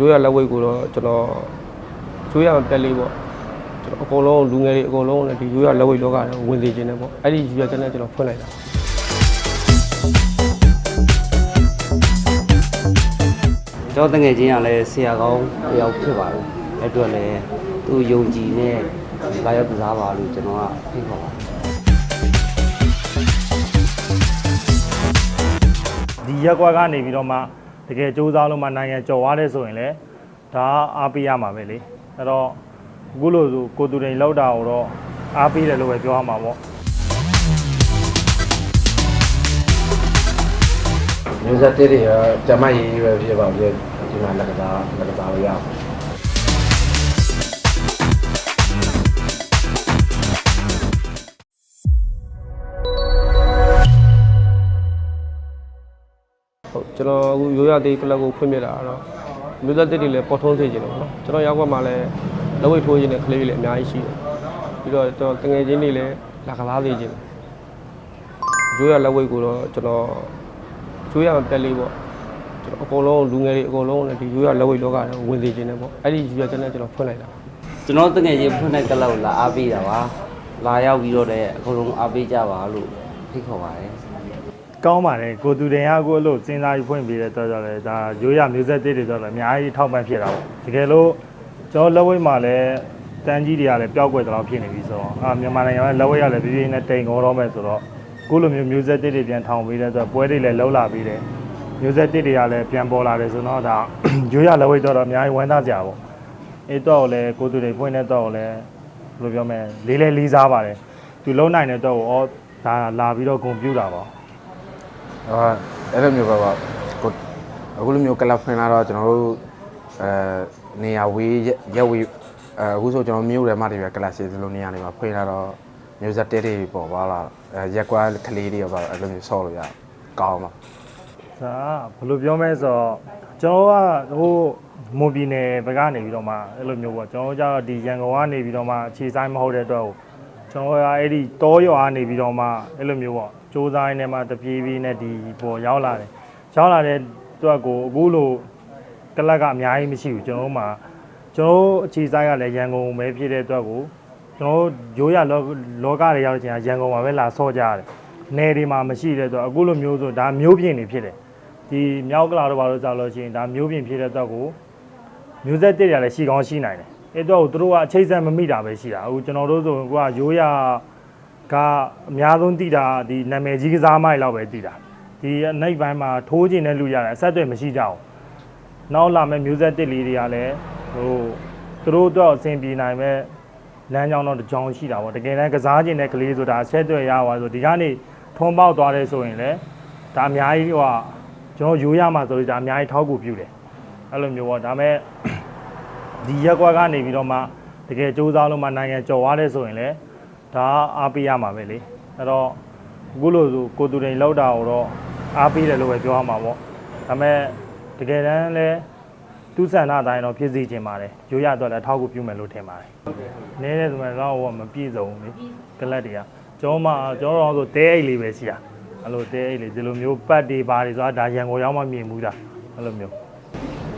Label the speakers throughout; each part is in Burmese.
Speaker 1: ရိုးရလက်ဝိတ်ကိုတော့ကျွန်တော်ရိုးရမပြက်လေးပေါ့ကျွန်တော်အကုန်လုံးလူငယ်တွေအကုန်လုံးလည်းဒီရိုးရလက်ဝိတ်လောကထဲဝင်သိခြင်းနဲ့ပေါ့အဲ့ဒီရွေချက်နဲ့ကျွန်တော်ဖွင့်လိုက်တာ
Speaker 2: ကျောင်းတငယ်ချင်းကလည်းဆရာကောင်းတစ်ယောက်ဖြစ်ပါတယ်အဲ့အတွက်လည်းသူယုံကြည်နဲ့လာရောက်ကစားပါလို့ကျွန်တော်ကဖိတ်ခေါ်ပါတယ်
Speaker 3: ဒီရက်ကွက်ကနေပြီးတော့မှ တကယ်စူးစမ်းလို့မှနိုင်ငံကျော်သွားတယ်ဆိုရင်လည်းဒါအားပေးရမှာပဲလေအဲ့တော့အခုလိုဆိုကိုတူတိန်လောက်တာကိုတော့အားပေးတယ်လို့ပဲပြောရမှာပေါ့
Speaker 4: မျိုးဆက်တစ်တွေရောကျမရေးရေးပဲဖြစ်ပါဖြစ်ဒီမှာလက်ကစားလက်ကစားလို့ရအောင်
Speaker 1: ကျွန်တော်အခုရိုးရသေးကလပ်ကိုဖွင့်ပြတာကတော့မျိုးသက်တစ်တွေလည်းပေါ်ထုံးစေခြင်းတယ်ပေါ့နော်ကျွန်တော်ရောက်ကွက်မှာလည်းလက်ဝိတ်ထိုးခြင်းနဲ့ကလေးတွေလည်းအများကြီးရှိတယ်ပြီးတော့ကျွန်တော်တငယ်ချင်းတွေလည်းလာကစားသေးခြင်းရိုးရလက်ဝိတ်ကိုတော့ကျွန်တော်ရိုးရမပြက်လေးပေါ့ကျွန်တော်အကုန်လုံးလူငယ်တွေအကုန်လုံးလည်းဒီရိုးရလက်ဝိတ်လောကထဲဝင်သိခြင်းနဲ့ပေါ့အဲ့ဒီရွေချက်နဲ့ကျွန်တော်ဖွင့်လိုက်တာ
Speaker 2: ကျွန်တော်တငယ်ချင်းဖွင့်တဲ့ကလောက်လာအားပေးတာပါလာရောက်ပြီးတော့လည်းအကုန်လုံးအားပေးကြပါလို့ဖိတ်ခေါ်ပါတယ်
Speaker 3: ကောင်းပါတယ်ကိုတူတိန်ကကိုအဲ့လိုစဉ်းစားပြီးဖွင့်ပေးတဲ့တော့ကြလည်းဒါရိုးရမျိုးဆက်တစ်တွေတော့လည်းအများကြီးထောက်ပံ့ဖြစ်တာပေါ့တကယ်လို့ကျွန်တော်လက်ဝိတ်မှာလည်းတန်းကြီးတွေကလည်းပျောက်ကွယ်တော့ဖြစ်နေပြီဆိုတော့အာမြန်မာနိုင်ငံမှာလက်ဝိတ်ရလည်းပြည်ပြင်းနဲ့တိန်ခေါ်တော့မယ်ဆိုတော့ကိုလိုမျိုးမျိုးဆက်တစ်တွေပြန်ထောင်ပေးတဲ့အတွက်ပွဲတွေလည်းလှုပ်လာပြီးတယ်မျိုးဆက်တစ်တွေကလည်းပြန်ပေါ်လာတယ်ဆိုတော့ဒါရိုးရလက်ဝိတ်တော့တော့အများကြီးဝမ်းသာကြပါပေါ့အဲ့တော့လည်းကိုတူတိန်ဖွင့်တဲ့တော့လည်းဘယ်လိုပြောမလဲလေးလေးလေးစားပါတယ်သူလုံးနိုင်တဲ့တော့ဩဒါလာပြီးတော့ဂုံပြူတာပါ
Speaker 4: အော်အဲ့လိုမျိုးပဲပေါ့ကိုအခုလိုမျိုးကလပ်ဖွင့်လာတော့ကျွန်တော်တို့အဲနေရာဝေးရက်ဝေးအဲအခုဆိုကျွန်တော်မြို့ထဲမှာတည်းပဲကလပ်စီဒီလိုနေရာတွေမှာဖွင့်လာတော့မျိုးဆက်တစ်တွေပေါ်ပါလာအဲရက်ကွာကလေးတွေပါအဲ့လိုမျိုးဆော့လို့ရကောင်းပါ
Speaker 3: ဒါဘယ်လိုပြောမလဲဆိုတော့ကျွန်တော်ကဟိုမွန်ပြည်နယ်ဘက်ကနေပြီးတော့မှအဲ့လိုမျိုးပေါ့ကျွန်တော်ကျတော့ဒီရန်ကုန်ကနေပြီးတော့မှအခြေဆိုင်မဟုတ်တဲ့အတွက်ကိုကျွန်တော်ကအဲ့ဒီတောရွာနေပြီးတော့မှအဲ့လိုမျိုးပေါ့ စူးစမ်းရင်းနဲ့မှတပြေးပြေးနဲ့ဒီပေါ်ရောက်လာတယ်ရောက်လာတဲ့အတွက်ကိုအခုလိုကလပ်ကအများကြီးမရှိဘူးကျွန်တော်တို့မှာကျွန်တော်တို့အခြေဆိုင်ကလည်းရန်ကုန်ပဲဖြစ်တဲ့အတွက်ကိုကျွန်တော်တို့ရိုးရလောလောကတွေရောက်တဲ့ချိန်ကရန်ကုန်မှာပဲလာဆော့ကြရတယ်နယ်တွေမှာမရှိတဲ့အတွက်အခုလိုမျိုးဆိုဒါမျိုးပြင်တွေဖြစ်တယ်ဒီမြောက်ကလာတော့ဘာလို့ကြောက်လို့ရှိရင်ဒါမျိုးပြင်ဖြစ်တဲ့တော့ကိုမျိုးဆက်တစ်တွေကလည်းရှိကောင်းရှိနိုင်တယ်အဲ့တော့သူတို့ကအချိတ်ဆက်မမိတာပဲရှိတာအခုကျွန်တော်တို့ဆိုကိုကရိုးရ ကအများဆုံးတည်တာဒီနာမည်ကြီးကစားမိုက်လောက်ပဲတည်တာဒီအနိုင်ပိုင်းမှာထိုးကျင်တဲ့လူရတယ်အဆက်အသွယ်မရှိကြဘူးနောက်လာမဲ့မျိုးဆက်တစ်လေးတွေကလည်းဟိုသူတို့တော့အဆင်ပြေနိုင်မဲ့လမ်းကြောင်းတော့တစ်ကြောင်းရှိတာပေါ့တကယ်တမ်းကစားကျင်တဲ့ကလေးဆိုတာဆက်သွယ်ရပါဆိုဒီကနေထုံးပေါက်သွားတယ်ဆိုရင်လည်းဒါအများကြီးဟိုကကျွန်တော်ရိုးရမှာဆိုလို့ဒါအများကြီးထောက်ကူပြုတယ်အဲ့လိုမျိုးပေါ့ဒါပေမဲ့ဒီရက်ကွက်ကနေပြီးတော့မှတကယ်စူးစမ်းလို့မှနိုင်ငံကျော်သွားတယ်ဆိုရင်လည်း ဒါအားပေးရမှာပဲလေအဲ့တော့အခုလိုဆိုကိုတူတိန်လောက်တာကိုတော့အားပေးတယ်လို့ပဲပြောရမှာပေါ့ဒါပေမဲ့တကယ်တမ်းလည်းသူဆန္ဒအတိုင်းတော့ဖြစ်စီခြင်းပါတယ်ရိုးရတော့လည်းထောက်ကူပြုမယ်လို့ထင်ပါတယ်နည်းတယ်ဆိုရင်တော့ဟိုကမပြည့်စုံဘူးလေကလတ်တွေကကျွန်တော်မှကျွန်တော်တော့ဆိုတဲအိတ်လေးပဲရှိတာအဲ့လိုတဲအိတ်လေဒီလိုမျိုးပတ်တွေပါတွေဆိုတာဒါရန်ကုန်ရောက်မှမြင်မှုတာအဲ့လိုမျိုး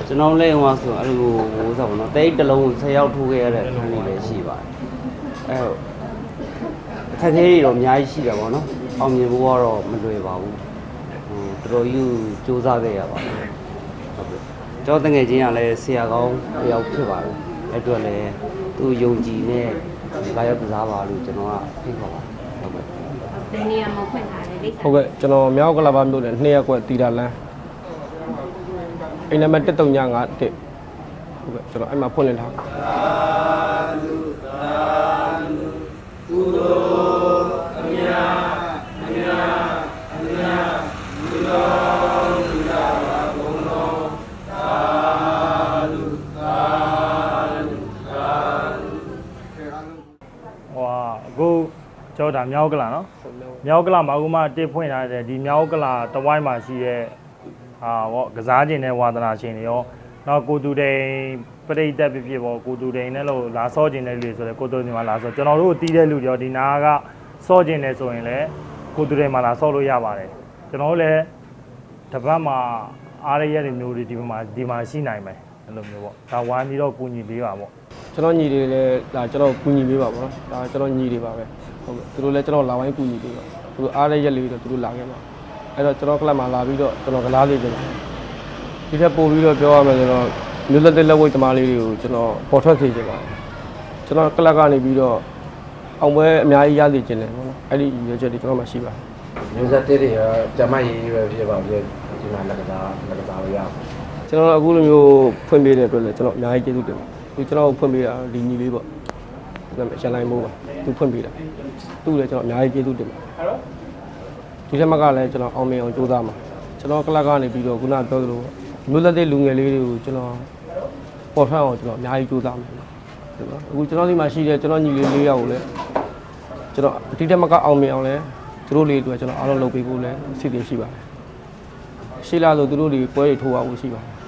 Speaker 2: ကျွန်တော်လည်းဟိုဆိုအဲ့လိုဟိုဆိုပါတော့တိတ်တစ်လုံး10ရောက်ထိုးခဲ့ရတဲ့ခန်းလေးလည်းရှိပါတယ်အဲ့တော့အ ခက်အခဲတွေတော့အများကြီးရှိတာပေါ့နော်အောင်မြင်ဖို့ကတော့မလွယ်ပါဘူးဟိုတော်တော်ကြီးစူးစမ်းခဲ့ရပါတယ်ဟုတ်ကဲ့ကျောင်းတငယ်ချင်းကလည်းဆရာကောင်းတစ်ယောက်ဖြစ်ပါတယ်အဲ့အတွက်လည်းသူယုံကြည်နဲ့လာရောက်ကစားပါလို့ကျွန်တော်ကဖိတ်ခေါ်ပါတယ်ဟုတ်ကဲ့
Speaker 5: ဘယ်နေရာမှာဖွင့်ထားလဲလိပ်စာ
Speaker 1: ဟုတ်ကဲ့ကျွန်တော်မြောက်ကလာပါမြို့နယ်နှစ်ရက်ကွက်တီတာလန်းအိမ်နံပါတ်1395တက်ဟုတ်ကဲ့ကျွန်တော်အဲ့မှာဖွင့်လင်းထား
Speaker 3: ဟို ကျောင်းဒါမြောက်ကလာနော်မြောက်ကလာမှာအခုမှတစ်ဖွင့်ထားတဲ့ဒီမြောက်ကလာတဝိုင်းမှာရှိတဲ့ဟာဗောကစားခြင်းနဲ့ဝါသနာရှင်တွေရောနောက်ကိုတူတိန်ပရိသတ်ဖြစ်ဖြစ်ဗောကိုတူတိန်နဲ့လို့လာစောခြင်းတဲ့လူတွေဆိုလဲကိုတူတိန်မှာလာစောကျွန်တော်တို့တီးတဲ့လူတွေရောဒီနာကစောခြင်းနဲ့ဆိုရင်လည်းကိုတူတိန်မှာလာစောလို့ရပါတယ်ကျွန်တော်တို့လည်းတပတ်မှာအားရရတဲ့မျိုးတွေဒီမှာဒီမှာရှိနိုင်မယ်အဲ့လိုမျိုးပေါ့ဒါဝိုင်းပြီးတော့ကူညီပေးပါပေါ့
Speaker 1: ကျွန်တော်ညီတွေလည်းဒါကျွန်တော်ကူညီပေးပါပေါ့နော်ဒါကျွန်တော်ညီတွေပါပဲဟုတ်ကဲ့သူတို့လည်းကျွန်တော်လာဝိုင်းကူညီပေးပါသူတို့အားရရက်လေးတော့သူတို့လာခဲ့ပါအဲ့တော့ကျွန်တော်ကလပ်မှာလာပြီးတော့ကျွန်တော်ကလားလေးကျွန်တော်ဒီထက်ပိုပြီးတော့ပြောရမယ်ဆိုတော့မြို့သက်တဲ့လက်ဝိတ်သမားလေးတွေကိုကျွန်တော်ပေါ်ထွက်စေချင်ပါတယ်ကျွန်တော်ကလပ်ကနေပြီးတော့အောင်ပွဲအများကြီးရစေချင်တယ်ပေါ့နော်အဲ့ဒီရွေးချက်တွေကျွန်တော်မှရှိပါတယ်
Speaker 4: မျိုးဆက်တဲ့တွေရောကျမရေးပဲဖြစ်ပါပြဒီမှာလက်ကစားလက်ကစားလို့ရအောင်
Speaker 1: ကျွန်တော်အခုလိုမျိုးဖွင့်ပေးတဲ့အတွက်လည်းကျွန်တော်အများကြီးကျေးဇူးတင်ပါတယ် ဒီကျွန်တော်ဖွင့်ပေးတာဒီညီလေးပေါ့ဒါပေမဲ့ရှန်လိုင်းမိုးပါသူဖွင့်ပေးတာသူ့လည်းကျွန်တော်အများကြီးကျေးဇူးတင်ပါတယ်ဒီထက်မကလည်းကျွန်တော်အောင်မြင်အောင်ကြိုးစားမှာကျွန်တော်ကလပ်ကနေပြီးတော့ခုနပြောသလိုမျိုးသက်တဲ့လူငယ်လေးတွေကိုကျွန်တော်ပေါ်ထွက်အောင်ကျွန်တော်အများကြီးကြိုးစားမှာနော်အခုကျွန်တော်ဒီမှာရှိတဲ့ကျွန်တော်ညီလေးလေးယောက်ကိုလည်းကျွန်တော်ဒီထက်မကအောင်မြင်အောင်လည်းသူတို့လေးတွေကျွန်တော်အားလုံးလုပ်ပေးဖို့လည်းစီစဉ်ရှိပါတယ်ရှိလာဆိုသူတို့တွေပွဲတွေထိုးအောင်ရှိပါတယ်